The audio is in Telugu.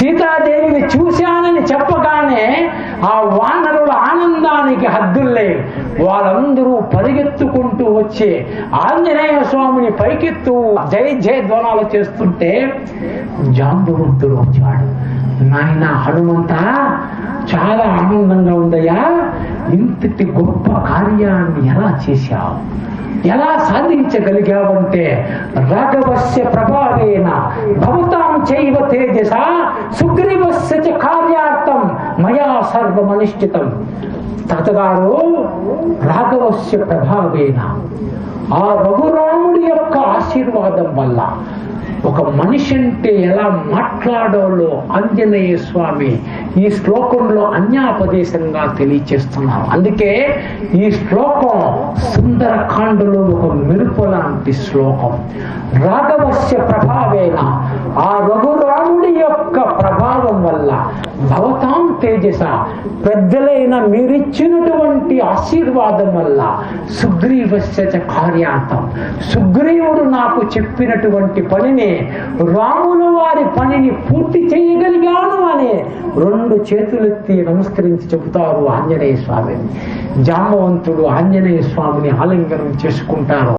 సీతాదేవిని చూశానని చెప్పగానే ఆ వానరుల ఆనందానికి హద్దుల్లే వాళ్ళందరూ పరిగెత్తుకుంటూ వచ్చి ఆంజనేయ స్వామిని పైకెత్తు జై జయ ధ్వనాలు చేస్తుంటే జాంబవంతుడు వచ్చాడు. నాయన హనుమంత చాలా ఆనందంగా ఉందయ్యా. ఇంతటి గొప్ప కార్యాన్ని ఎలా చేశావు? ఎలా సాధించగలిగావంటే రాఘవస్య ప్రభావేన భవతా చైవ తేజస సుగ్రీవస్య చ కార్యార్థం మయా సర్వమనిష్ఠితం తాతగారు రాఘవస్య ప్రభావేన ఆ రఘురాముడి యొక్క ఆశీర్వాదం వల్ల ఒక మనిషి అంటే ఎలా మాట్లాడాలో ఆంజనేయ స్వామి ఈ శ్లోకంలో అన్యాపదేశంగా తెలియచేస్తున్నారు అందుకే ఈ శ్లోకం సుందరకాండలో ఒక మెరుపు లాంటి శ్లోకం. రాఘవస్య ప్రభావేన ఆ రఘురాముడి యొక్క ప్రభావం వల్ల భవతాం తేజస. పెద్దలైన మీరిచ్చినటువంటి ఆశీర్వాదం వల్ల సుగ్రీవస్య కార్యాంతం. సుగ్రీవుడు నాకు చెప్పినటువంటి పనిని రాముల వారి పనిని పూర్తి చేయగలిగాను అనే రెండు చేతులెత్తి నమస్కరించి చెబుతారు ఆంజనేయ స్వామి జాంబవంతుడు ఆంజనేయ స్వామిని ఆలింగనం చేసుకుంటారు.